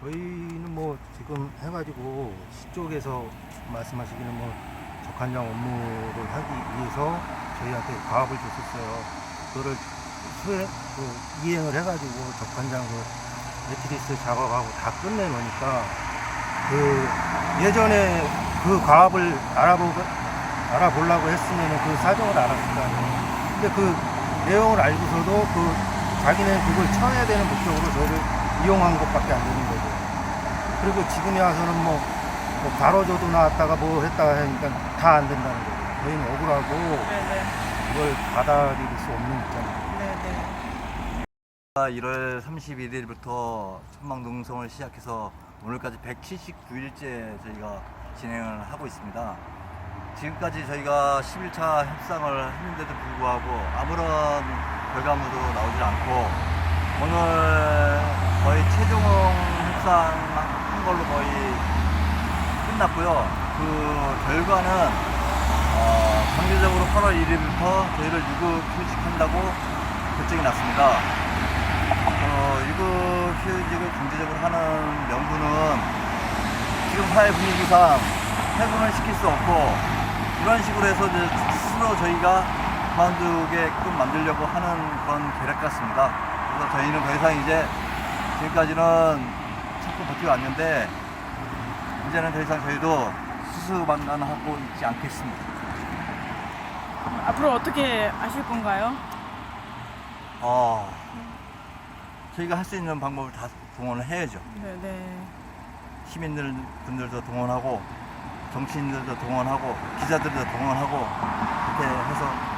저희는 뭐 지금 해가지고 시 쪽에서 말씀하시기는 뭐 적한장 업무를 하기 위해서 저희한테 과업을 줬었어요. 그거를 수행, 그 이행을 해가지고 적한장 그 매트리스 작업하고 다 끝내놓으니까 그 예전에 그 과업을 알아보고 알아보려고 했으면 그 사정을 알았을 거 아니에요. 근데 그 내용을 알고서도 그 자기는 그걸 쳐야 되는 목적으로 저를 이용한 것밖에 안 되는 거죠. 그리고 지금에 와서는 뭐, 뭐 바로줘도 나왔다가 뭐 했다가 하니까 다 안 된다는 거죠. 저희는 억울하고 네네. 그걸 받아들일 수 없는 입장이에요. 네네. 1월 31일부터 천막농성을 시작해서 오늘까지 179일째 저희가 진행을 하고 있습니다. 지금까지 저희가 11차 협상을 했는데도 불구하고 아무런 결과물도 나오질 않고 오늘 거의 최종 협상한 걸로 거의 끝났고요. 그 결과는 어, 강제적으로 8월 1일부터 저희를 유급 휴직한다고 결정이 났습니다. 어, 유급 휴직을 강제적으로 하는 명분은 지금 사회 분위기상 해고는 시킬 수 없고 이런 식으로 해서 이제 스스로 저희가 그만두게끔 만들려고 하는 그런 계략 같습니다. 그래서 저희는 더 이상 이제 지금까지는 참고 버티고 왔는데 이제는 더 이상 저희도 수수만난 하고 있지 않겠습니다. 앞으로 어떻게 하실 건가요? 어, 저희가 할 수 있는 방법을 다 동원을 해야죠. 네네. 시민들 분들도 동원하고 정치인들도 동원하고 기자들도 동원하고 이렇게 해서.